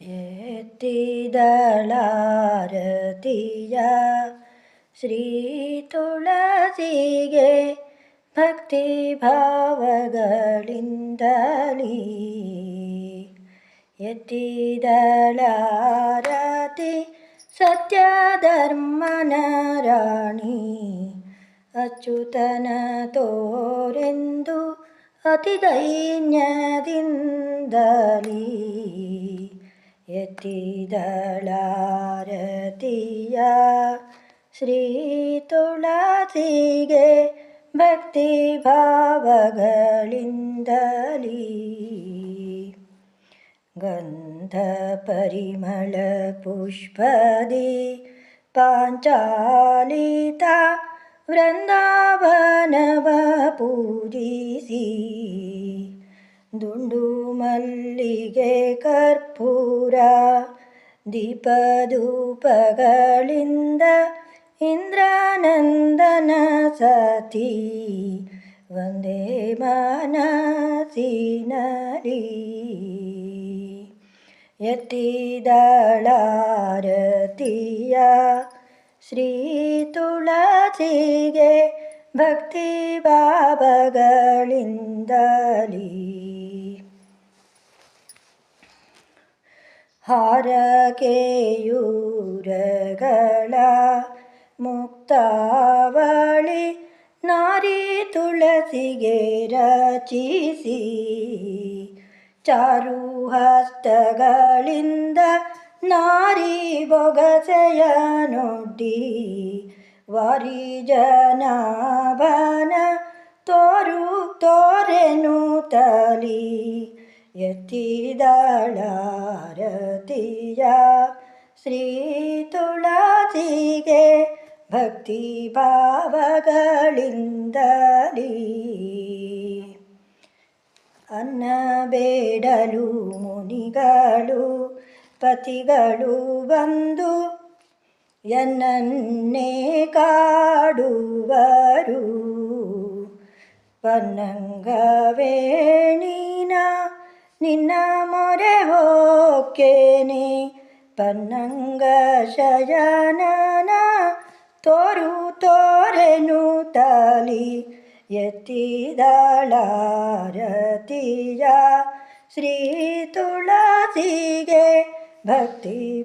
ಎತ್ತಿದಳಾರತಿಯ ಶ್ರೀ ತುಳಸಿಗೆ ಭಕ್ತಿ ಭಾವಗಳಿಂದಲೀ ಎತ್ತಿದಳಾರತಿ ಸತ್ಯ ಧರ್ಮನ ರಾಣಿ ಅಚ್ಯುತನ ತೋರೆಂದು ಅತಿ ದೈನ್ಯದಿಂದಲೀ ಎತ್ತಿದಳಾರತಿಯ ಶ್ರೀ ತುಳಸಿಗೆ ಭಕ್ತಿ ಭಾವಗಳಿಂದಲೀ ಗಂಧ ಪರಿಮಳ ಪುಷ್ಪದಿ ಪಾಂಚಾಲಿತ ವೃಂದಾವನವ ಪೂಜಿಸಿ ದುಂಡು ಮಲ್ಲಿಗೆ ಕರ್ಪೂರ ದೀಪಧೂಪಗಳಿಂದ ಇಂದ್ರಾನಂದನ ಸತಿ ವಂದೇ ಮಾನಸಿನಲಿ. ಎತ್ತಿದಳಾರತಿಯ ಶ್ರೀ ತುಳಸಿಗೆ ಭಕ್ತಿ ಭಾವಗಳಿಂದಲೀ ಹಾರಕೆಯೂರಗಳ ಮುಕ್ತಾವಳಿ ನಾರಿ ತುಳಸಿಗೆ ರಚಿಸಿ ಚಾರು ಹಸ್ತಗಳಿಂದ ನಾರಿ ಬೊಗಸೆಯ ನೊಡ್ಡಿ ವಾರಿ ಜನಾಭನ ತೋರು ತೋರೆನು ತಲಿ, ಎತ್ತಿದಳಾರತಿಯ ಶ್ರೀ ತುಳಸಿಗೆ ಭಕ್ತಿ ಭಾವಗಳಿಂದಲೀ. ಅನ್ನ ಬೇಡಲು ಮುನಿಗಳು, ಪತಿಗಳು ಬಂದು ಎನ್ನನ್ನೇ ಕಾಡುವರು. ಪನ್ನಂಗವೇಣಿನ ನಿನ್ನ ಮೊರೆ ಹೋಕ್ಕೇನೆ. ಪನ್ನಂಗ ಶಯನನ ತೋರು ತೋರೆನು ತಲಿ. ಎತ್ತಿದಳಾರತಿಯ ಶ್ರೀ ತುಳಸಿಗೆ ಭಕ್ತಿ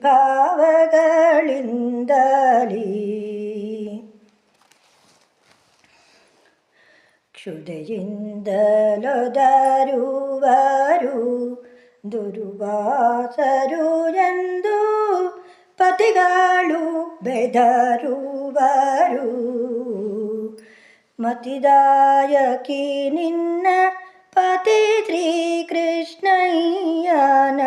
ಭಾವಗಳಿಂದಲೀ ಕ್ಷುದೆಯಿಂದಲೊದರುವರು ದುರ್ವಾಸರು ಎಂದು ಪತಿಗಳು ಬೆದರುವರು. ಮತಿದಾಯಕಿ ನಿನ್ನ ಪತಿ ಶ್ರೀಕೃಷ್ಣಯ್ಯನ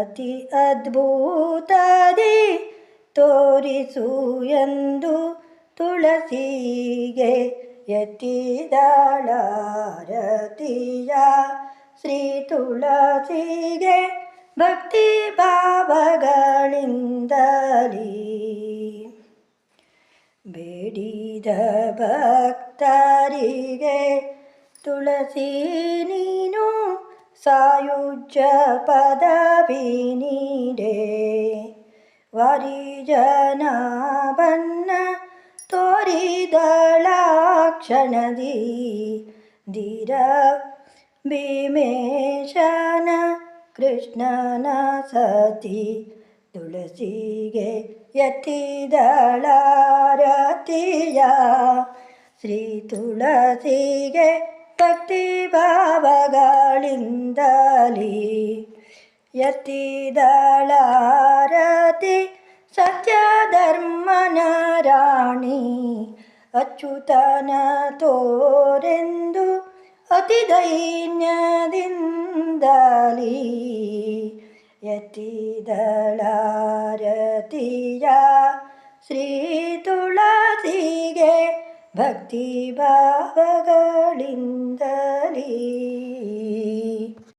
ಅತಿ ಅದ್ಭುತದಿ ತೋರಿಸು ಎಂದು ತುಳಸಿಗೆ ಎತ್ತಿದಳಾರತಿಯ ಶ್ರೀ ತುಳಸಿಗೆ ಭಕ್ತಿ ಭಾವಗಳಿಂದಲೀ. ಬೇಡಿದ ಭಕ್ತರಿಗೆ ತುಳಸಿ ನೀನು ಸಾಯುಜ್ಯ ಪದವಿ ನೀಡೆ. ವಾರಿಜನಾಭನ್ನ ತೋರಿದಳ ಕ್ಷಣದಿ ಧೀರ ಭೀಮೇಶನ ಕೃಷ್ಣನ ಸತಿ ತುಳಸಿಗೆ ಯತಿದಳಾರತಿಯ ಶ್ರೀ ತುಳಸಿಗೆ ಭಕ್ತಿ ಭಾವಗಳಿಂದಲೀ ಸತ್ಯ ಧರ್ಮನ ರಾಣಿ ಅಚ್ಯುತನ ತೋರೆಂದು ಅತಿ ದೈನ್ಯದಿಂದಲೀ ಯತಿದಳಾರತಿಯ ಶ್ರೀ ತುಳಸಿಗೆ ಭಕ್ತಿ ಭಾವಗಳಿಂದಲೀ.